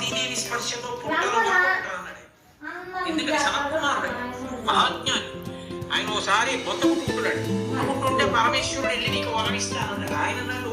సతీదేవి స్పర్శతో పుట్టలు ఎందుకంటే సనత్కుమారుడు? మహాజ్ఞాని ఆయన ఒకసారి బొత్త పుట్టుకుంటున్నాడు పుట్టుకుంటే పరమేశ్వరుడు వెళ్ళి నీకు వరమిస్తానన్నాడు ఆయన అన్నాడు